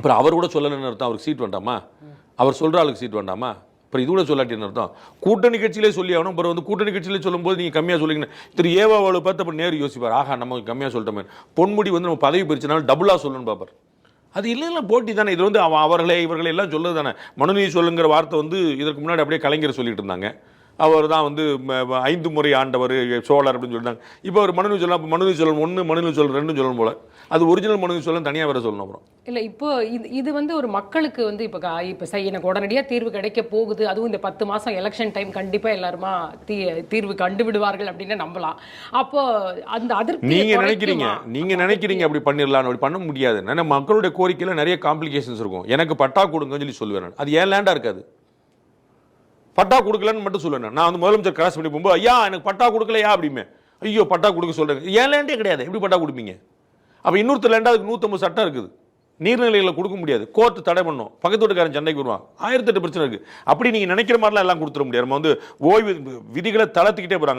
அப்புறம் அவர் கூட சொல்லணும்னு அர்த்தம் அவருக்கு சீட் வேண்டாமா? அவர் சொல்கிற ஆளுக்கு சீட் வேண்டாமா? அப்புறம் இது கூட சொல்லாட்டின்னு அர்த்தம். கூட்டணி கட்சியிலே சொல்லி ஆகணும் அப்புறம் வந்து கூட்டணி கட்சியிலே சொல்லும்போது நீங்கள் கம்மியாக சொல்லிங்க. திரு ஏவா அவளை பார்த்து அப்புறம் நேரு யோசிப்பார். ஆஹா நம்ம கம்மியாக சொல்லிட்டோமே. பொன்முடி வந்து நம்ம பதவி பிரிச்சனால டபுளாக சொல்லணும்னு பார்ப்பார். அது இல்லைன்னா போட்டி தானே. இது வந்து அவ- அவர்களே இவர்களே எல்லாம் சொல்லுது தானே. மனுநீதி சொல்லுங்கிற வார்த்தை வந்து இதற்கு முன்னாடி அப்படியே கலைஞர் சொல்லிட்டு இருந்தாங்க. அவர் தான் வந்து ஐந்து முறை ஆண்டவர் சோழர் அப்படின்னு சொல்லிட்டாங்க. இப்போ அவர் மனுநீதி சொல்லலாம் மனுநீதி சொல்லணும் ஒன்று மனுநீதி சொல்லணும் ரெண்டும் சொல்லணும் போல. அது ஒரிஜினல் மனுநீதி சொல்லணும் தனியாக வேற சொல்லணும் அப்புறம். இல்ல இப்போ இது இது வந்து ஒரு மக்களுக்கு வந்து இப்போ இப்போ சரி எனக்கு உடனடியாக தீர்வு கிடைக்க போகுது. அதுவும் இந்த பத்து மாசம் எலெக்ஷன் டைம் கண்டிப்பா எல்லாருமா தீ தீர்வு கண்டு விடுவார்கள் அப்படின்னு நம்பலாம். அப்போ அந்த அதிருப்தி நீங்க நினைக்கிறீங்க நீங்க நினைக்கிறீங்க அப்படி பண்ணிடலாம் அப்படி பண்ண முடியாது. ஏன்னா மக்களுடைய கோரிக்கையில நிறைய காம்ப்ளிகேஷன்ஸ் இருக்கும். எனக்கு பட்டா கொடுங்கன்னு சொல்லி சொல்லுவேன். அது ஏன் லேண்டா இருக்காது? பட்டா கொடுக்கலன்னு மட்டும் சொல்லணும். நான். வந்து முதலமைச்சர் கிராஸ் பண்ணி போகும்போது ஐயா எனக்கு பட்டா கொடுக்கலையா? அப்படிமே ஐயோ பட்டா கொடுக்க சொல்கிறேன் ஏன் லேண்டே கிடையாது. எப்படி பட்டா கொடுப்பீங்க? அப்போ இன்னொருத்தர் லேண்டாக அதுக்கு நூற்றம்பது சட்டம் இருக்குது. நீர்நிலைகளை கொடுக்க முடியாது. கோர்ட்டு தடை பண்ணும். பக்கத்து வீட்டுக்காரன் சண்டைக்கு வருவான். ஆயிரத்தெட்டு பிரச்சனை இருக்குது அப்படி நீங்கள் நினைக்கிற மாதிரிலாம் எல்லாம் கொடுத்துட முடியாது. நம்ம வந்து ஓய்வு விதிகளை தளர்த்திக்கிட்டே போகிறாங்க